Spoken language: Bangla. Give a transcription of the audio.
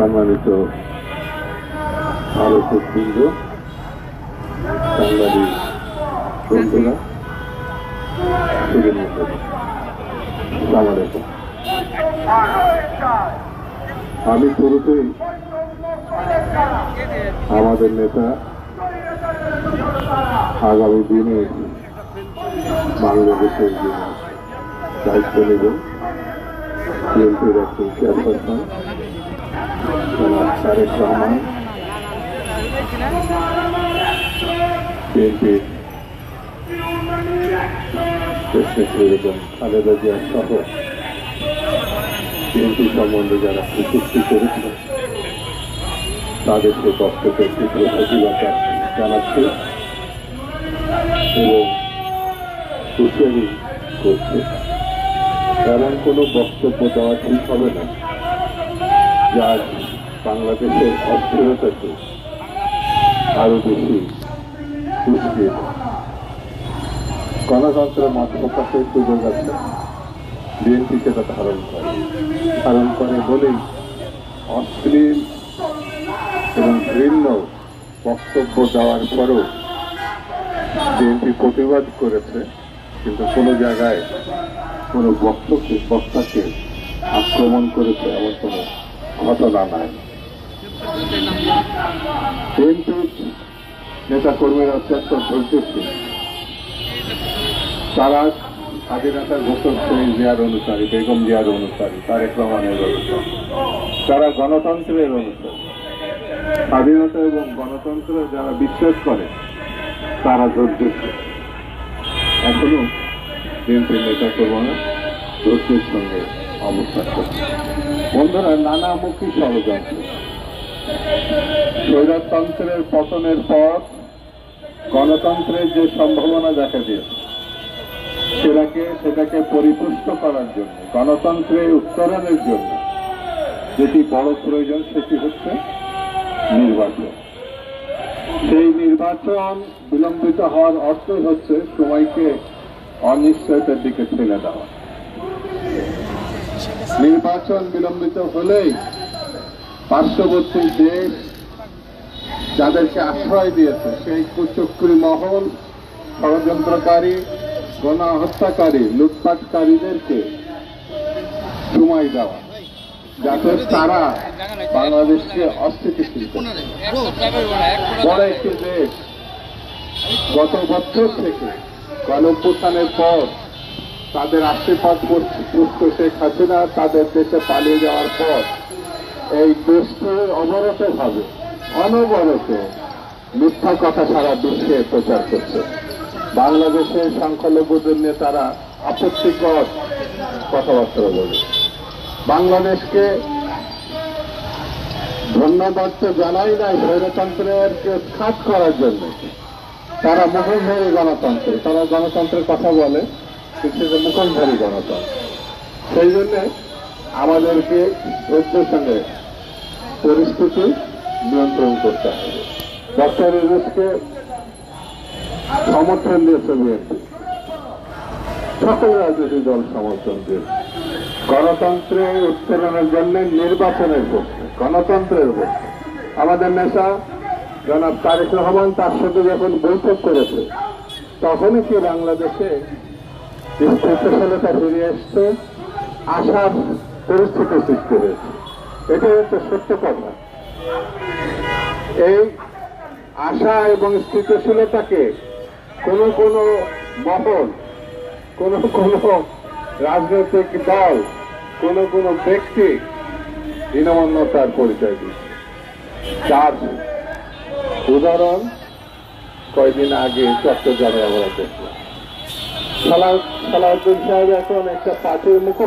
সম্মানিত আলোচক বৃন্দ সাংবাদিক বন্ধুরা আমি শুরুতেই আমাদের নেতা আগামী দিনে বাংলাদেশের দায়িত্ব নেবেন। বিএনপির একজন চেয়ারপারসন। তারেক রহমান বিএনপির খালেদা জিয়া সহ বিএনপি সম্বন্ধে যারা প্রযুক্তি করেছেন তাদেরকে বক্তব্যের তীব্র প্রতিবাদ জানাচ্ছে এবং হুঁশিয়ারি করছে এমন কোনো বক্তব্য দেওয়া ঠিক হবে না যার বাংলাদেশের অস্থিরতাকে আরও বেশি উস্কিয়ে দেয়। গণতন্ত্রের মত প্রকাশের সুযোগ আছে। বিএনপি সেটা ধারণ করে। ধারণ করে বলেই অশ্লীল এবং ঘৃণ্য বক্তব্য দেওয়ার পরও বিএনপি প্রতিবাদ করেছে, কিন্তু কোনো জায়গায় কোনো বক্তব্য বক্তাকে আক্রমণ করেছে এমন কোনো ঘটনা নাই। নেতা কর্মীরা অত্যন্ত ধৈর্যশীল তারা স্বাধীনতার ঘোষক শহীদ জিয়ার অনুসারী, বেগম জিয়ার অনুসারী, তারেক রহমানের অনুসারী। তারা গণতন্ত্রের অনুসারী। স্বাধীনতা এবং গণতন্ত্র যারা বিশ্বাস করে, তারা ধৈর্যশীল এখনও বিএনপির নেতা কর্মীরা ধৈর্যের সঙ্গে অবস্থান করছে। বন্ধুরা, নানামুখী ষড়যন্ত্র। স্বৈরতন্ত্রের পতনের পর গণতন্ত্রের যে সম্ভাবনা দেখা দিয়েছে সেটাকে সেটাকে পরিপুষ্ট করার জন্য গণতন্ত্রে উত্তরণের জন্য যেটি বড় প্রয়োজন সেটি হচ্ছে নির্বাচন। সেই নির্বাচন বিলম্বিত হওয়ার অর্থই হচ্ছে সময়কে অনিশ্চয়তার দিকে ঠেলে দেওয়া। নির্বাচন বিলম্বিত হলেই পার্শ্ববর্তী দেশ যাদেরকে আশ্রয় দিয়েছে, সেই কুচক্রী মহল, ষড়যন্ত্রকারী গণা হত্যাকারী লুটপাটকারীদেরকে সময় দেওয়া, যাতে তারা বাংলাদেশকে অস্থিতিশীল বড় একটি দেশ, গত বছর থেকে গণপ্রথানের পর তাদের আশীর্বাদ পুষ্ট শেখ হাসিনা, তাদের দেশে পালিয়ে যাওয়ার পর। এই দেশকে অবরত ভাবে, অনবরত মিথ্যা কথা সারা বিশ্বে প্রচার করছে। বাংলাদেশের সংখ্যালঘুদের নিয়ে তারা আপত্তিকর কথাবার্তা বলে। বাংলাদেশকে ধন্যবাদ তো জানাই নাই স্বৈরতন্ত্রের খাত করার জন্য। তারা মুখোশধারী গণতন্ত্র, তারা গণতন্ত্রের কথা বলে, কিন্তু মুখোশধারী গণতন্ত্র। সেই জন্য আমাদেরকে ধৈর্যের সঙ্গে পরিস্থিতি নিয়ন্ত্রণ করতে হবে। ডক্টর ইউনুসকে সমর্থন দিয়েছে বিএনপি সকল রাজনৈতিক দল সমর্থন দিয়েছে গণতন্ত্রে উত্তরণের জন্য নির্বাচনের পক্ষে, গণতন্ত্রের পক্ষে। আমাদের নেশা জনাব তারেক রহমান তার সাথে যখন বৈঠক করেছে, তখনই কি বাংলাদেশে স্থিতিশীলতা ফিরে এসছে? আশার পরিস্থিতি সৃষ্টি হয়েছে। এটাই হচ্ছে সত্য কথা। এই আশা এবং স্থিতিশীলতাকে কোনো কোনো মহল, কোন কোন রাজনৈতিক দল, কোন কোন ব্যক্তি হীনমন্যতার পরিচয় দিচ্ছে তার উদাহরণ কয়েকদিন আগে চট্টগ্রামে আমরা দেখলাম। সালাউদ্দিন সাহেব এখন একটা পার্টির মুখ